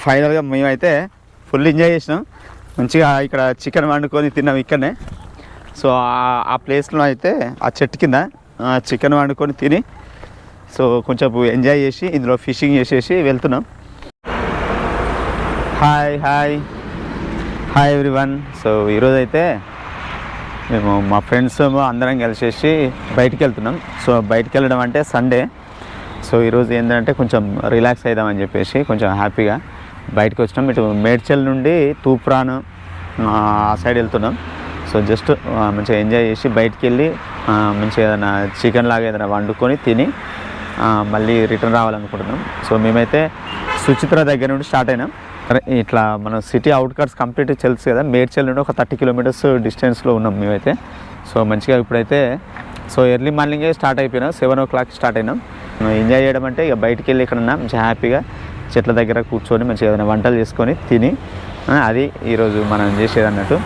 ఫైనల్గా మేమైతే full enjoy చేసినాం. మంచిగా ఇక్కడ చికెన్ వండుకొని తిన్నాం ఇక్కడనే. సో ఆ- ప్లేస్లో అయితే ఆ చెట్టు కింద చికెన్ వండుకొని తిని సో కొంచెం ఎంజాయ్ చేసి ఇందులో ఫిషింగ్ చేసేసి వెళ్తున్నాం. Hi hi. Hi everyone. So ఈరోజు అయితే మేము మా ఫ్రెండ్స్ అందరం కలిసేసి బయటికి వెళ్తున్నాం. సో బయటికి వెళ్ళడం అంటే సండే. సో ఈరోజు ఏంటంటే కొంచెం రిలాక్స్ అవుదామని చెప్పేసి కొంచెం హ్యాపీగా. బయటకు వచ్చినాం. ఇటు మేడ్చల్ నుండి తూప్రాన్ ఆ సైడ్ వెళ్తున్నాం. సో జస్ట్ మంచిగా ఎంజాయ్ చేసి బయటికి వెళ్ళి మంచిగా ఏదైనా చికెన్ లాగా ఏదైనా వండుకొని తిని మళ్ళీ రిటర్న్ రావాలనుకుంటున్నాం. సో మేమైతే సుచిత్ర దగ్గర నుండి స్టార్ట్ అయినాం. ఇట్లా మన సిటీ అవుట్కట్స్ కంప్లీట్ తెలుసు కదా మేడ్చల్ నుండి ఒక థర్టీ కిలోమీటర్స్ డిస్టెన్స్లో ఉన్నాం మేమైతే. సో మంచిగా ఇప్పుడైతే సో ఎర్లీ మార్నింగే స్టార్ట్ అయిపోయినాం సెవెన్ ఓ క్లాక్ స్టార్ట్ అయినాం ఎంజాయ్ చేయడం అంటే ఇక బయటికి వెళ్ళి ఇక్కడ ఉన్నాం మంచిగా హ్యాపీగా చెట్ల దగ్గర కూర్చొని మంచిగా ఏదైనా వంటలు చేసుకొని తిని అది ఈరోజు మనం చేసేది అన్నట్టు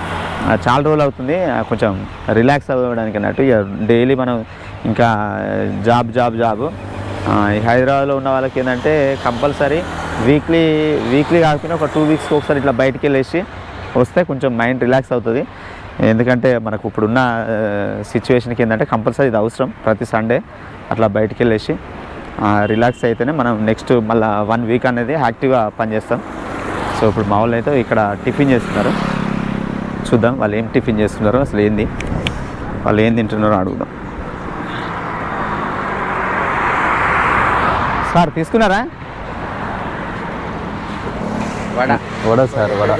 చాలా రోజులు అవుతుంది కొంచెం రిలాక్స్ అవ్వడానికి అన్నట్టు. ఇక డైలీ మనం ఇంకా జాబ్ జాబ్ జాబ్. ఈ హైదరాబాద్లో ఉన్న వాళ్ళకి ఏంటంటే కంపల్సరీ వీక్లీ వీక్లీ కాకపోయినా ఒక టూ వీక్స్కి ఒకసారి ఇట్లా బయటికి వెళ్ళేసి వస్తే కొంచెం మైండ్ రిలాక్స్ అవుతుంది. ఎందుకంటే మనకు ఇప్పుడున్న సిచ్యువేషన్కి ఏంటంటే కంపల్సరీ ఇది అవసరం. ప్రతి సండే అట్లా బయటికి వెళ్ళేసి రిలాక్స్ అయితేనే మనం నెక్స్ట్ మళ్ళీ వన్ వీక్ అనేది యాక్టివ్గా పనిచేస్తాం. సో ఇప్పుడు మా వాళ్ళు అయితే ఇక్కడ టిఫిన్ చేస్తున్నారు. చూద్దాం వాళ్ళు ఏం టిఫిన్ చేస్తున్నారో అసలు ఏంది? వాళ్ళు ఏం తింటున్నారో అడుగుదాం. సార్ తీసుకున్నారా? వడ. వడ సార్ వడ.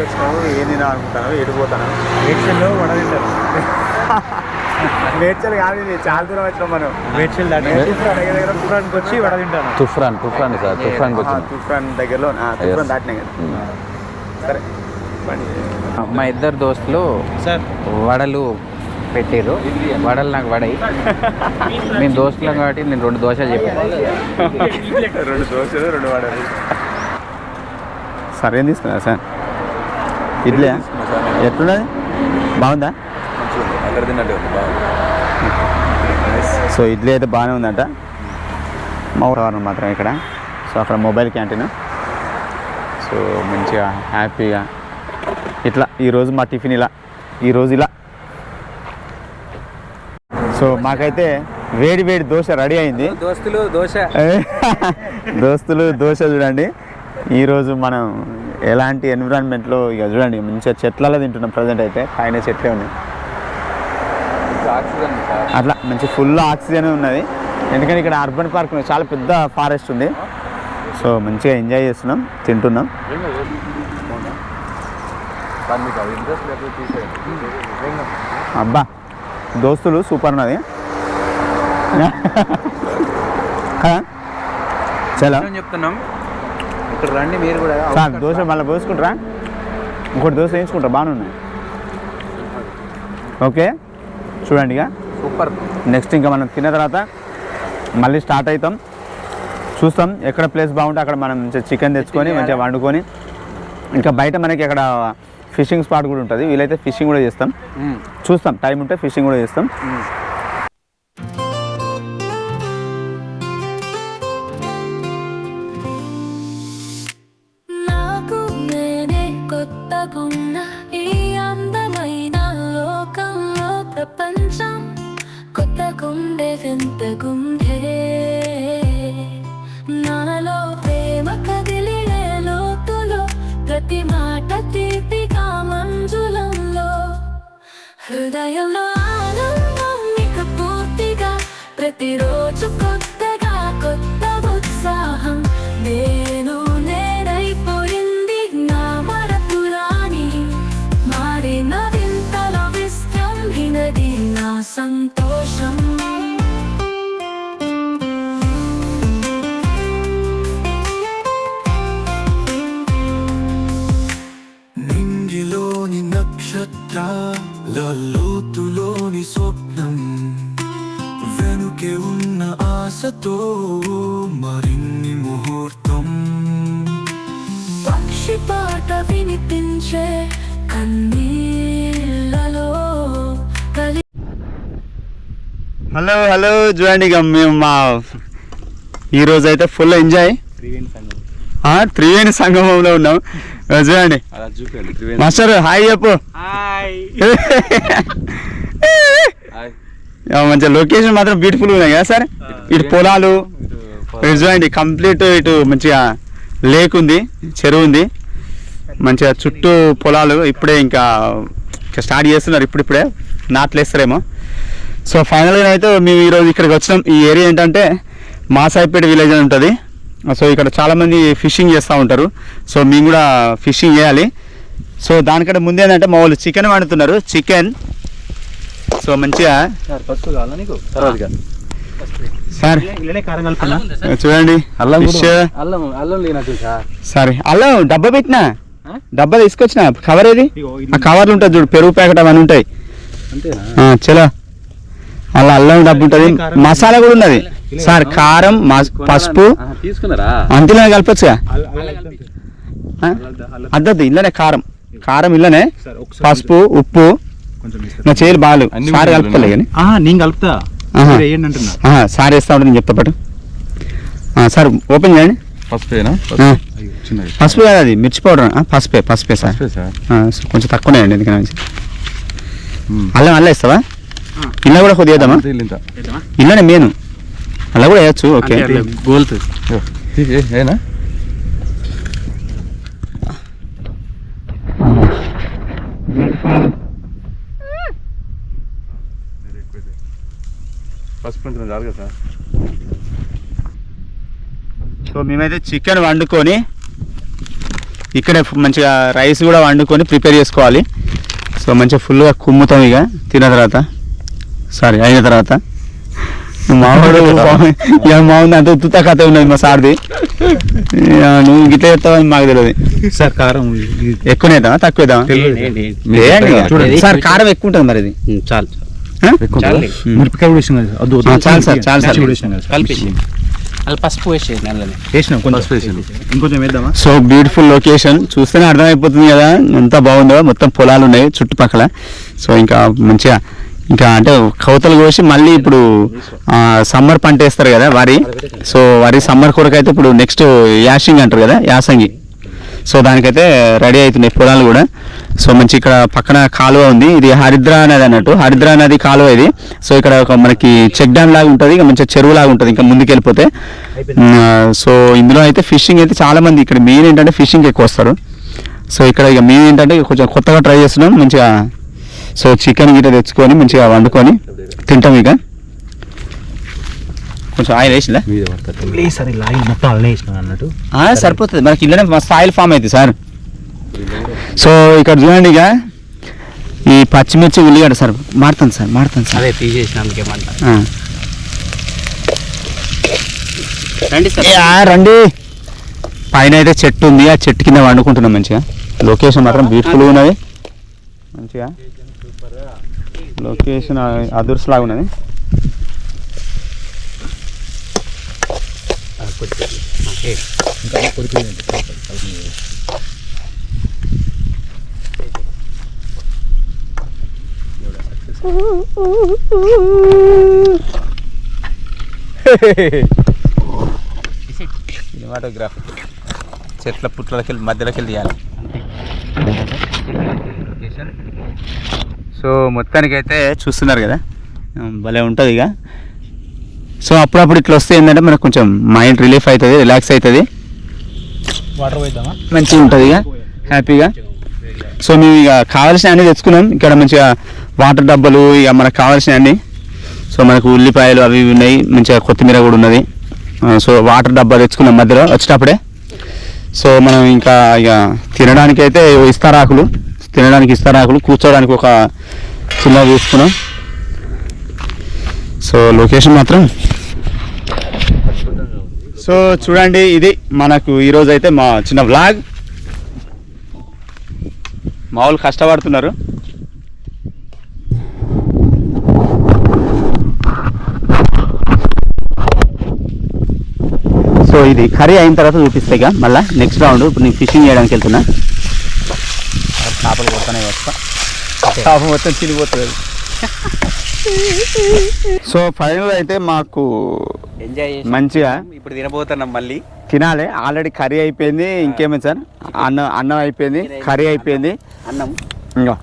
ఏం తినాలనుకుంటాను ఎడిపోతాను వడ తింటారు. మేడ్చల్ కాదు చాలా దూరం వచ్చినాం మనం? మేడ్చల్ తుఫ్రాన్ తుఫ్రాన్కి వచ్చి వడ తింటాను. తుఫ్రాన్ తుఫ్రాన్ సార్ తుఫ్రాన్కి ఆ, వచ్చింది. తూప్రాన్ దగ్గరలో ఆ, తూప్రాన్ దాటినాయి కదా. సరే. బండి. మా ఇద్దరు దోస్తులు సార్. వడలు పెట్టారు వడలు నాకు వడయి మేము దోస్తులం కాబట్టి నేను రెండు దోశలు చెప్పాను. రెండు దోశలు రెండు వడలు. సరే ఏం తీసుకున్నారు సార్? ఇడ్లీ ఎట్లున్నది? బాగుందా? తిన్నట్టు సో ఇడ్లీ అయితే బాగానే ఉందంట. మా వాతావరణం మాత్రం ఇక్కడ. సో అక్కడ మొబైల్ క్యాంటీన్. సో మంచిగా హ్యాపీగా. ఇట్లా ఈరోజు మా టిఫిన్ ఇలా ఈరోజు ఇలా. సో మాకైతే వేడి వేడి దోశ రెడీ అయింది. దోస్తులు దోశ. దోస్తులు దోశ చూడండి. ఈరోజు మనం ఎలాంటి ఎన్విరాన్మెంట్లో ఇక చూడండి మంచిగా చెట్లలో తింటున్నాం ప్రజెంట్ అయితే. పైన చెట్లే ఉన్నాయి. అట్లా మంచి ఫుల్ ఆక్సిజన్ ఉన్నది. ఎందుకంటే ఇక్కడ అర్బన్ పార్క్ చాలా పెద్ద ఫారెస్ట్ ఉంది. సో మంచిగా ఎంజాయ్ చేస్తున్నాం తింటున్నాం. అబ్బా దోస్తులు సూపర్ ఉన్నది? చలో. నేను చెప్తున్నాం? ఇక్కడ రండి మీరు కూడా. సార్ దోశ మళ్ళీ పోసుకుంటారా? ఇంకోటి దోశ వేయించుకుంటారా బాగానే ఉన్నాయి ఓకే చూడండి ఇక సూపర్. నెక్స్ట్ ఇంకా మనం తిన్న తర్వాత మళ్ళీ స్టార్ట్ అవుతాం. చూస్తాం ఎక్కడ ప్లేస్ బాగుంటే అక్కడ మనం చికెన్ తెచ్చుకొని మంచిగా వండుకొని. ఇంకా బయట మనకి అక్కడ ఫిషింగ్ స్పాట్ కూడా ఉంటుంది. వీలైతే ఫిషింగ్ కూడా చేస్తాం. చూస్తాం టైం ఉంటే ఫిషింగ్ కూడా చేస్తాం. I am లోతులోని స్వప్నం వెనుకే ఉన్న ఆశతో మరిన్ని ముహూర్తం పక్షి పాట వినిపించే కన్నీళ్ళలో కలి హలో హలో చూడండి ఇక మేము మా ఈరోజు అయితే ఫుల్ ఎంజాయ్ త్రివేణి సంగమంలో ఉన్నాం. చూడండి. మాస్టర్ హాయ్ చెప్పు. ఆ, మంచిగా లొకేషన్ మాత్రం బ్యూటిఫుల్ ఉన్నాయి కదా సార్? ఇటు పొలాలు ఇటు చూడండి కంప్లీట్ ఇటు మంచిగా లేక్ ఉంది చెరువు ఉంది. మంచిగా చుట్టూ పొలాలు ఇప్పుడే ఇంకా ఇంకా స్టార్ట్ చేస్తున్నారు ఇప్పుడిప్పుడే. నాట్లు వేస్తారేమో సో ఫైనల్గా అయితే మేము ఈరోజు ఇక్కడికి వచ్చినాం. ఈ ఏరియా ఏంటంటే మాసాయిపేట విలేజ్ అని ఉంటుంది. సో ఇక్కడ చాలామంది ఫిషింగ్ చేస్తూ ఉంటారు. సో మేము కూడా ఫిషింగ్ చేయాలి. సో దానికంటే ముందు ఏంటంటే మా వాళ్ళు చికెన్ వండుతున్నారు. చికెన్. సో మంచిగా సార్ చూడండి. అల్లం సార్. అల్లం డబ్బా పెట్టినా? డబ్బా తీసుకొచ్చిన? కవర్ ఏది? ఆ కవర్లు ఉంటుంది చూడు పెరుగు ప్యాకెట్ అవన్నీ ఉంటాయి. అంతేనా? ఆ, చలో. అలా అల్లం డబ్బు ఉంటుంది. మసాలా కూడా ఉన్నది. సార్ కారం పసుపు. కలపచ్చుగా? అల్లం అద్దద్దు ఇల్లనే కారం. కారం ఇల్లనే. పసుపు ఉప్పు. నా చేయలు బాలు సార్ విధాలు కలుపుకోలే కానీ నేను కలుపుతా. సార్ వేస్తా ఉంటుంది చెప్తా పాటు. సార్ ఓపెన్ చేయండి. పసుపు. కాదు అది మిర్చి పౌడర్. ఆ, పసుపే పసుపే సార్. కొంచెం తక్కువనే అండి ఎందుకని. అల్లం అల్లం ఇస్తావా ఇలా కూడా కొద్దిగా ఇలానే మేను అలా కూడా వేయచ్చు ఓకే. గోల్త్. ఏనా? పసుపు ఉంటుంది చాలు కదా. సార్ సో మేమైతే చికెన్ వండుకొని ఇక్కడే మంచిగా రైస్ కూడా వండుకొని ప్రిపేర్ చేసుకోవాలి. సో మంచిగా ఫుల్గా కుమ్ముతాం ఇక తిన్న తర్వాత. సారీ అయిన తర్వాత. మావాడు మావుంది అంత ఉత్తుత కథ ఉన్నది మా సార్ది. నువ్వు గిట్ల చెప్తావని మాకు తెలియదు సార్ కారం ఇది ఎక్కువనే వేద్దామా తక్కువ వేద్దామా. సార్ కారం ఎక్కువ ఉంటుంది మరి ఇది. చాలు? ఎక్కువ? మిరపకాయ కూడా కదా. చాలు సార్, చాలు. కలిపేసి. పసుపు సో బ్యూటిఫుల్ లొకేషన్ చూస్తేనే అర్థమైపోతుంది కదా ఎంత బాగుందో. మొత్తం పొలాలు ఉన్నాయి చుట్టుపక్కల. సో ఇంకా మంచిగా ఇంకా అంటే కవతలు కోసి మళ్ళీ ఇప్పుడు సమ్మర్ పంట వేస్తారు కదా వరి. సో వరి సమ్మర్ కొరకు అయితే ఇప్పుడు నెక్స్ట్ యాషింగ్ అంటారు కదా యాసంగి. సో దానికైతే రెడీ అవుతున్నాయి పొలాలు కూడా. సో మంచి ఇక్కడ పక్కన కాలువ ఉంది. ఇది హరిద్రా నది అన్నట్టు. హరిద్రా నది కాలువ ఇది. సో ఇక్కడ ఒక మనకి చెక్ డ్యామ్ లాగా ఉంటుంది. ఇంకా మంచిగా చెరువు లాగా ఉంటుంది ఇంకా ముందుకు వెళ్ళిపోతే ఉమ్, సో ఇందులో అయితే ఫిషింగ్ అయితే చాలా మంది ఇక్కడ మెయిన్ ఏంటంటే ఫిషింగ్ ఎక్కువ వస్తారు. సో ఇక్కడ ఇక మేము ఏంటంటే కొంచెం కొత్తగా ట్రై చేస్తున్నాం. మంచిగా సో చికెన్ గిట్ట తెచ్చుకొని మంచిగా వండుకొని తింటాం ఇక. కొంచెం ఆయిల్ వేసిందా మీద పడుతుంది లేదు సార్ ఇలా ఆయిల్ మొత్తం అలానే వేసినాం అన్నట్టు. ఆ, సరిపోతుంది. మనకి ఇల్లనే మస్తు ఆయిల్ ఫామ్ అవుతుంది సార్. సో ఇక్కడ చూడండి ఇక. ఈ పచ్చిమిర్చి ఉల్లిగడ్డ సార్ మారుతాను సార్ మారుతాను సార్. అదే. రండి సార్. రండి. పైన అయితే చెట్టు ఉంది ఆ చెట్టు కింద వండుకుంటున్నాం మంచిగా. లొకేషన్ మాత్రం బ్యూటిఫుల్గా ఉన్నది. మంచిగా. లొకేషన్ అదుర్స్ ఉన్నది. సినిమాటోగ్రాఫ్ చెట్ల పుట్లకి వెళ్ళి మధ్యలోకి వెళ్ళి తీయాలి. సో మొత్తానికి అయితే చూస్తున్నారు కదా. భలే ఉంటుంది ఇక. సో అప్పుడప్పుడు ఇట్లా వస్తే ఏంటంటే మనకు కొంచెం మైండ్ రిలీఫ్ అవుతుంది రిలాక్స్ అవుతుంది వాటర్ పోయిద్దామా? మంచిగా ఉంటుంది ఇక హ్యాపీగా. సో మేము ఇక కావాల్సిన అన్ని తెచ్చుకున్నాం. ఇక్కడ మంచిగా వాటర్ డబ్బాలు ఇక మనకు కావాల్సిన అన్ని సో మనకు ఉల్లిపాయలు అవి ఇవి ఉన్నాయి. మంచిగా కొత్తిమీర కూడా ఉన్నది. సో వాటర్ డబ్బా తెచ్చుకున్నాం మధ్యలో వచ్చేటప్పుడే. సో మనం ఇంకా ఇక తినడానికి అయితే ఇస్తారాకులు. తినడానికి ఇస్తారాకులు కూర్చోడానికి ఒక చిన్న తీసుకున్నాం. సో లొకేషన్ మాత్రం సో చూడండి ఇది మనకు ఈరోజు అయితే మా చిన్న వ్లాగ్. మామూలు కష్టపడుతున్నారు. సో ఇది కర్రీ అయిన తర్వాత చూపిస్తాయి మళ్ళీ నెక్స్ట్ రౌండ్ ఇప్పుడు నేను ఫిషింగ్ చేయడానికి వెళ్తున్నా. చేపలు కొడతానే వస్తా. చేప మొత్తం చినిపోతుంది సో ఫైనల్ అయితే మాకు ఎంజాయ్ మంచిగా ఇప్పుడు తినబోతున్నాం మళ్ళీ. తినాలి. ఆల్రెడీ కర్రీ అయిపోయింది. ఇంకేమైంది సార్? అన్నం అన్నం అయిపోయింది. కర్రీ అయిపోయింది. అన్నం. ఇంకా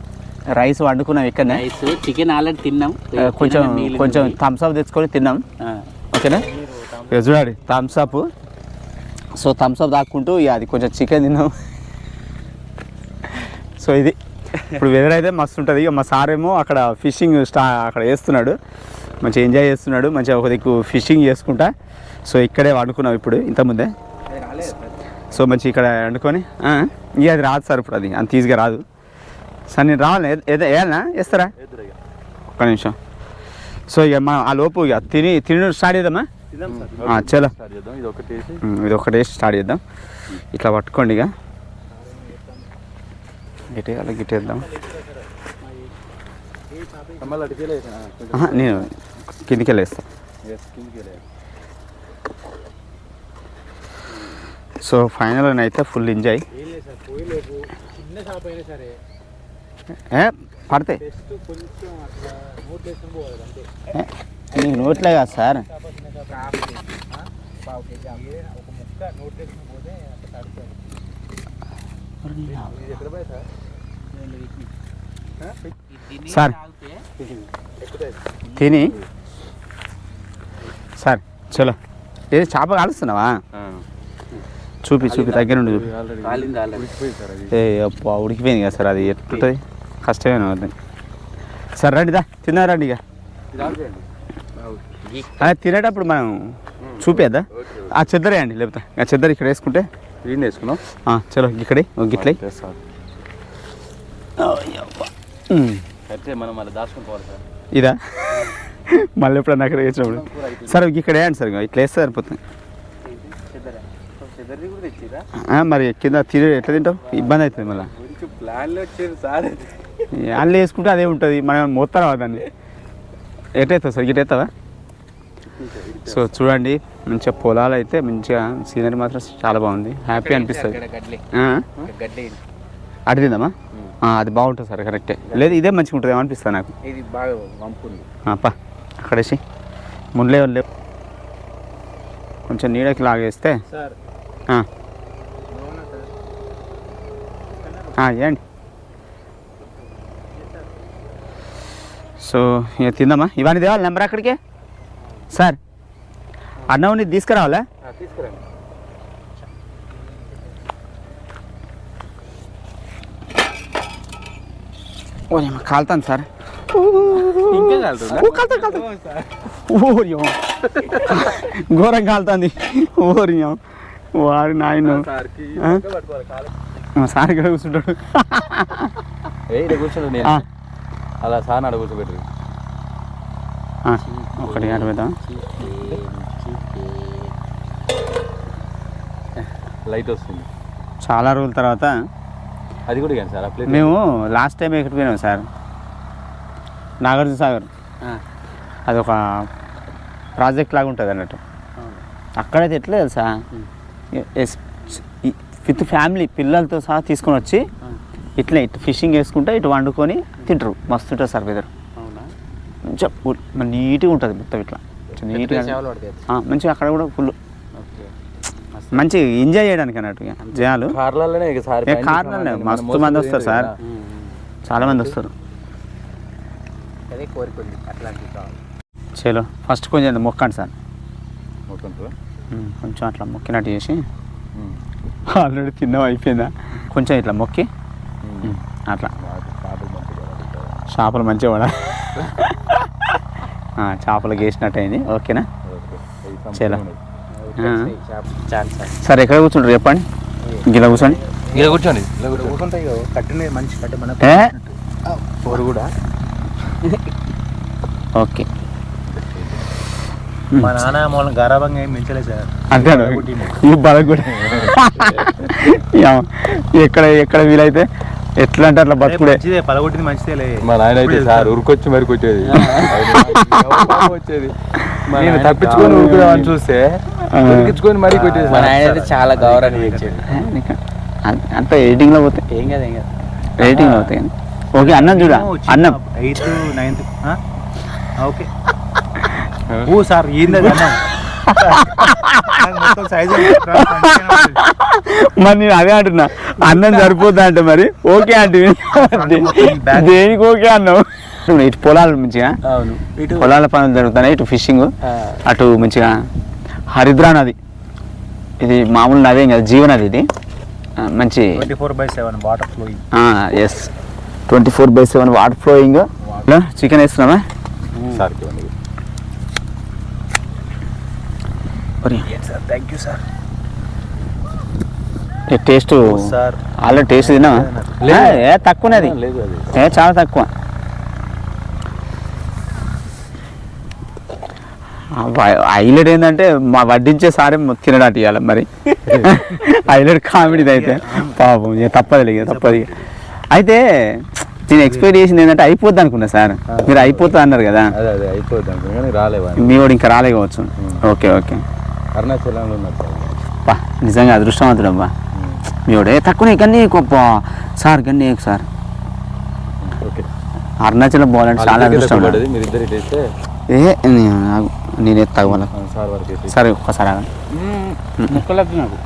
రైస్ వండుకున్నాం ఇక్కడనే. రైస్ చికెన్ ఆల్రెడీ తిన్నాం. కొంచెం కొంచెం థమ్స్ అప్ తెచ్చుకొని తిన్నాం. ఓకేనా? చూడండి Thums Up so Thums Up తాక్కుంటూ ఇక అది కొంచెం చికెన్ తిన్నాం. సో ఇది. ఇప్పుడు వెదర్ అయితే మస్తు ఉంటుంది. ఇక మా సార్ ఏమో అక్కడ ఫిషింగ్ స్టా అక్కడ వేస్తున్నాడు మంచిగా ఎంజాయ్ చేస్తున్నాడు. మంచిగా ఒక దిక్కు ఫిషింగ్ చేసుకుంటా. సో ఇక్కడే వండుకున్నాం ఇప్పుడు ఇంతకుముందే సో మంచి ఇక్కడ వండుకొని ఇక అది రాదు సార్ ఇప్పుడు అది. అంత ఈజీగా రాదు. సార్ నేను రావాలి ఏదో వేయాలనా? వేస్తారా? ఒక్క నిమిషం. సో ఇక మనం ఆ లోపు ఇక తిని తిని స్టార్ట్ చేద్దామా? చలో. ఇది ఒకటి ఒకటి వేసి. స్టార్ట్ చేద్దాం. ఇట్లా పట్టుకోండి ఇక గిటే అలా గిట్టేద్దాం. నేను కిందికి వెళ్ళేస్తా సో ఫైనల్ అయితే ఫుల్ ఎంజాయ్. పడతాయి నీకు నోట్లే కదా సార్. ఒక ముక్క పోతే అట్లా తడుతుంది ఇది ఎక్కడ పోయి సార్. తిని. సార్ చలో. ఏది చేప కాలుస్తున్నావా? చూపి చూపి దగ్గర నుండి చూపి ఏ అప్పా ఉడికిపోయింది కదా సార్ అది. ఎట్లుంటుంది? కష్టమేనా అది? సరే రండి దా. తిన్నా రండి ఇక. తినేటప్పుడు మనం చూపేద్దా? ఆ చెద్దరే అండి లేకపోతే. ఆ చెద్దరు ఇక్కడ వేసుకుంటే. వీడిని వేసుకున్నాం చలో ఇక్కడే గిట్లే. ఇదా? మళ్ళీ ఎప్పుడన్నా అక్కడ వేసినప్పుడు సరే ఇక్కడ వేయండి సార్ ఇట్లా వేస్తే సరిపోతుంది. మరి కింద తిని ఎట్లా తింటావు? ఇబ్బంది అవుతుంది మళ్ళీ. అల్లు వేసుకుంటే అదే ఉంటుంది మనం మొత్తం దాన్ని. ఎట్టేస్తావు సార్? ఇటు ఎత్తావా సో చూడండి మంచిగా పొలాలు అయితే మంచిగా సీనరీ మాత్రం చాలా బాగుంది. హ్యాపీ అనిపిస్తుంది. అటు తిందామా? అది బాగుంటుంది సార్ కరెక్టే లేదు ఇదే మంచిగా ఉంటుంది అనిపిస్తుంది నాకు? ఇది బాగా అప్ప అక్కడేసి ముండ్లే లేవు. కొంచెం నీడకి లాగేస్తే. ఏండి సో ఇక తిందామా? ఇవన్నీ తేవాలి నెంబర్ అక్కడికే? సార్ అన్నం నీది తీసుకురావాలా తీసుకురండి. ఓ ఏమో కాలుతాను సార్. ఓరియో. ఘోరం కాలుతుంది. ఓరియో. వారి నాయన. సార్ ఇక్కడ కూర్చుంటాడు. అలా సార్ అక్కడ కూర్చోబెట్టరు ఒకటి అరవైదా? లైట్ వస్తుంది. చాలా రోజుల తర్వాత అది కూడా సార్ మేము లాస్ట్ టైం ఎక్కడికి పోయినాం సార్? నాగార్జున సాగర్. అదొక ప్రాజెక్ట్ లాగా ఉంటుంది అన్నట్టు. అక్కడైతే ఎట్లా తెలుసా? విత్ ఫ్యామిలీ పిల్లలతో సహా తీసుకొని వచ్చి ఇట్లా ఇటు ఫిషింగ్ వేసుకుంటే ఇటు వండుకొని తింటారు. మస్తు ఉంటుంది సార్ వెదర్. మంచిగా నీట్గా ఉంటుంది మొత్తం ఇట్లా. నీట్గా మంచిగా అక్కడ కూడా ఫుల్. మంచిగా ఎంజాయ్ చేయడానికి అన్నట్టు జనాలు. మనం మస్తు మంది వస్తారు సార్. చాలా మంది వస్తారు. చలో ఫస్ట్ కొంచెం మొక్కండి సార్. కొంచెం అట్లా మొక్కినట్టు చేసి. ఆల్రెడీ తిన్నాం అయిపోయిందా? కొంచెం ఇట్లా మొక్కి. అట్లా. చేపలు మంచిగా పడతాయి. చేపలు వేసినట్టు అయింది ఓకేనా? చాలా. సరే ఎక్కడ కూర్చుంటారు చెప్పండి. ఇలా కూర్చోండి. ఇలా కూర్చోండి. కట్టిన మంచి కట్టే కూడా. ఓకే. మా నాన్న మూలం గారాభంగా ఏం పెంచలేదు సార్. అంతే ఈ బలం కూడా. ఎక్కడ ఎక్కడ వీలైతే ఎట్లా అంటే అట్లా బతుకుడే. మంచిదే పలగొట్టింది మంచిదేలే. మా నాయన అయితే సార్ ఉరికొచ్చి మరి కొట్టేది. వచ్చేది? నేను తప్పించుకొని ఉరుకుదామని చూస్తే ఉరికించుకొని మరీ కొట్టేది మా. నాయన అయితే చాలా గౌరవం ఇచ్చాడు అం- అంత ఎడిటింగ్లో పోతాయి ఏం కదా ఏం కదా. ఎడిటింగ్లో పోతాయి కానీ. ఓకే అన్నం చూడ అన్నం. Eighth ninth okay. ఓ సార్ ఏంది అన్నం? మొత్తం సైజు మరి నేను అదే అంటున్నా. అన్నం సరిపోద్దా అంటే మరి? ఓకే అంటే దేనికి ఓకే అన్నావు? ఇటు పొలాలు మంచిగా. పొలాల పనులు జరుగుతున్నాయి ఇటు ఫిషింగ్ అటు మంచిగా హరిద్రా నది. ఇది మామూలు నది ఏం కదా జీవనది ఇది. మంచి twenty four by seven water flowing. Yes twenty four by seven water flowing. Chicken వేస్తున్నామా sir sir? Thank you sir. Taste? Sir. Already taste. ఆ, ఏ తక్కువనేది ఏ చాలా తక్కువ. హైలైట్ ఏంటంటే మా వడ్డించే సారే తినడానికి ఇవ్వాలి మరి. హైలైట్ కామెడీ అయితే. పాపం తప్పదు తప్పదు. అయితే నేను ఎక్స్పెక్ట్ చేసింది ఏంటంటే అయిపోద్ది అనుకున్నా సార్. మీరు అయిపోతా అన్నారు కదా. మీ వాడు ఇంకా రాలే కావచ్చు. Okay okay. అరుణాచలంలో నిజంగా అదృష్టవంతుడు అబ్బా. మీ వాడు ఏ తక్కువనే కన్నీ గొప్ప సార్ కన్నీ ఎక్కువ సార్ ఓకే అరుణాచలం పోవాలంటే చాలా అదృష్టం ఏ నేను ఎత్తా సార్ సరే ఒక్కసారి నాకు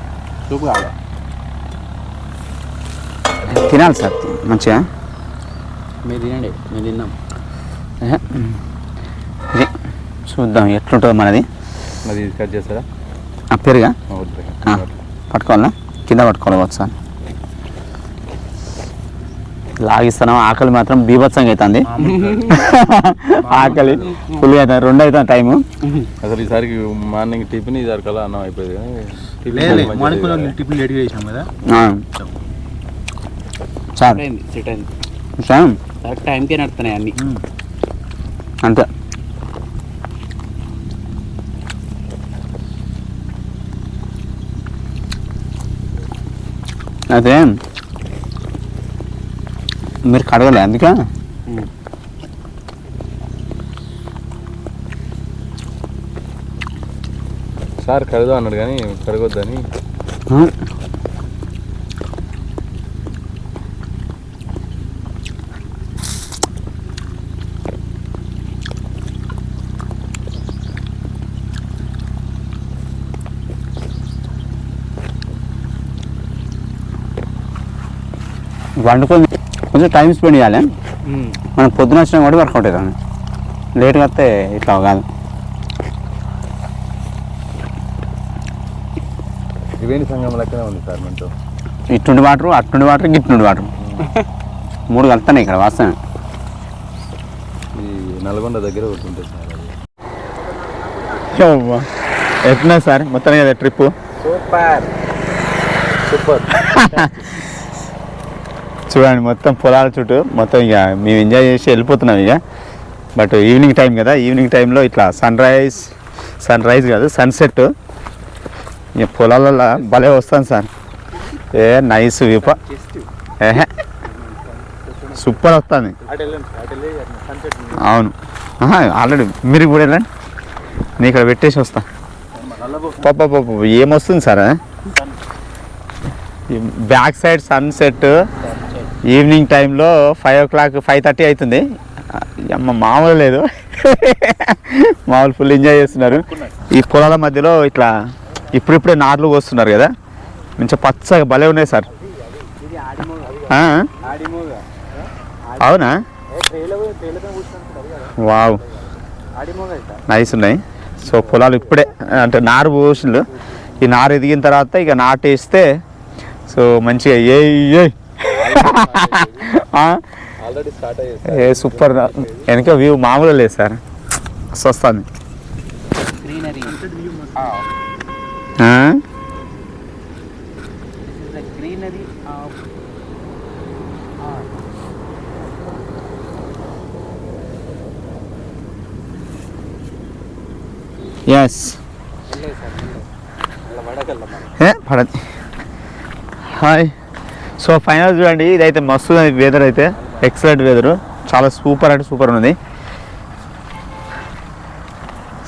తినాలి సార్ మంచిగా మీరు తినండి మేము తిన్నాం చూద్దాం ఎట్లుంటుందో మనది మరి ఇది కట్ చేస్తారా ఆ పెరుగా పట్టుకోవాలా కింద పట్టుకోవాలి ఒకసారి లాగిస్తున్నాం. ఆకలి మాత్రం బీభత్సంగా అవుతుంది. ఆకలి ఫుల్గా అవుతుంది. రెండు అవుతుంది టైము. అసలు ఈసారికి మార్నింగ్ టిఫిన్ ఇది కల్లా అన్నం అయిపోయింది. టిఫిన్ రెడీ చేసాం కదా. టైంకే నడుతున్నాయి అన్ని. అంతే. అదే. మీరు కడగలే అందుకే. సార్ కడదాం అన్నాడు కానీ కడగొద్దని. వండుకొని కొంచెం టైం స్పెండ్ చేయాలి. మనం పొద్దున వచ్చినా కూడా వర్కౌట్ అవుతుంది. లేట్గా వస్తే ఇట్లా కాదు. త్రివేణి సంఘం లెక్కనే ఉంది సార్ మనతో ఇట్టుండి వాటర్ అట్టుండి వాటర్ గిట్టుండి వాటర్. మూడు కలుతున్నాయి ఇక్కడ వాస్తవం ఈ నల్గొండ దగ్గర ఒకటి ఉంటుంది సార్ ఎట్లా సార్? మొత్తం కదా ట్రిప్ సూపర్. సూపర్. చూడండి మొత్తం పొలాల చుట్టూ మొత్తం ఇక మేము ఎంజాయ్ చేసి వెళ్ళిపోతున్నాం ఇక. బట్ ఈవినింగ్ టైం కదా ఈవినింగ్ టైంలో ఇట్లా సన్ రైజ్ సన్ రైజ్ కాదు సన్సెట్ ఇక పొలాలలో భలే వస్తాను సార్. ఏ నైస్ విప ఏహే. సూపర్ వస్తుంది. అవును. ఆల్రెడీ మీరు కూడా వెళ్ళండి. నేను ఇక్కడ పెట్టేసి వస్తా. పాప పాప ఏమొస్తుంది sir back side sunset evening టైంలో five o'clock five thirty అవుతుంది. అమ్మ మామూలు లేదు. మామూలు ఫుల్ ఎంజాయ్ చేస్తున్నారు. ఈ పొలాల మధ్యలో ఇట్లా ఇప్పుడిప్పుడే నార్లు కోస్తున్నారు కదా. మంచిగా పచ్చగా భలే ఉన్నాయి సార్. అవునా? వావ్. నైస్ ఉన్నాయి. సో పొలాలు ఇప్పుడే అంటే నారు పోసిండు ఈ నారు ఎదిగిన తర్వాత ఇక నాటు వేస్తే సో మంచిగా ఏ ఏ ఆ? ఆల్రెడీ స్టార్ట్ అయ్యేది ఏ సూపర్ వెనక వ్యూ మామూలు లేదు సార్. వస్తుంది గ్రీనరీ గ్రీనరీ ఎస్ పడది హాయ్ సో ఫైనల్ చూడండి ఇదైతే మస్తు వెదర్ అయితే. ఎక్సలెంట్ వెదర్ చాలా సూపర్ అంటే సూపర్ ఉంది.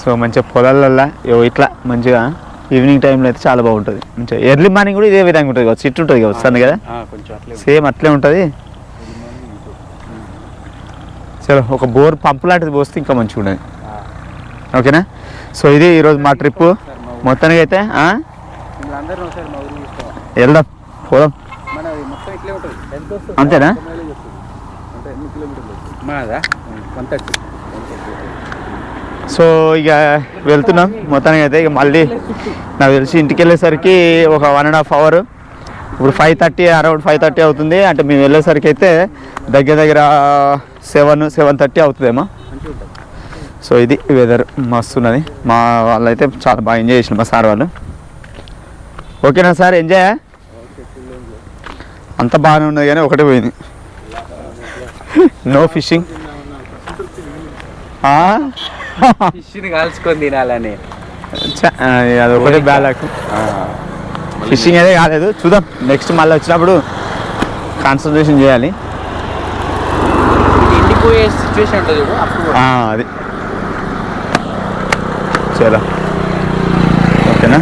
సో మంచిగా పొలాలల్లో ఇట్లా మంచిగా ఈవినింగ్ టైంలో అయితే చాలా బాగుంటుంది. మంచిగా ఎర్లీ మార్నింగ్ కూడా ఇదే విధంగా ఉంటుంది కావచ్చు ఇట్టు ఉంటుంది కదా? కొంచెం అట్లే సేమ్ అట్లే ఉంటుంది. చలో ఒక బోర్ పంపు లాంటిది పోస్తే ఇంకా మంచిగా ఉండదు. ఓకేనా సో ఇది ఈరోజు మా ట్రిప్ మొత్తానికి అయితే వెళ్దాం పోదాం మన మొత్తం ఇట్లే ఉంటుంది ఎంత వస్తుంది అంతేనా? మాదా? One thirty. సో ఇక వెళ్తున్నాం. మొత్తానికి అయితే ఇక మళ్ళీ నాకు తెలిసి ఇంటికి వెళ్ళేసరికి ఒక వన్ అండ్ హాఫ్ అవర్ ఇప్పుడు five thirty around five thirty అవుతుంది. అంటే మేము వెళ్ళేసరికి అయితే దగ్గర దగ్గర సెవెన్ సెవెన్ థర్టీ అవుతుందేమో. సో ఇది వెదర్ మస్తు ఉన్నది. మా వాళ్ళు అయితే చాలా బాగా ఎంజాయ్ చేసిన మా సార్ వాళ్ళు. ఓకేనా సార్? ఎంజాయ్ అంత బాగానే ఉన్నది కానీ ఒకటే పోయింది. నో ఫిషింగ్ ఫిష్ని కాల్చుకొని తినాలని. అది ఒకటే బ్యాలక్ ఫిషింగ్ అయితే కాలేదు. చూద్దాం. నెక్స్ట్ మళ్ళీ వచ్చినప్పుడు కాన్సన్ట్రేషన్ చేయాలి. ఎండిపోయే సిచ్యువేషన్ ఉంటుంది అది. చలో ఓకేనా?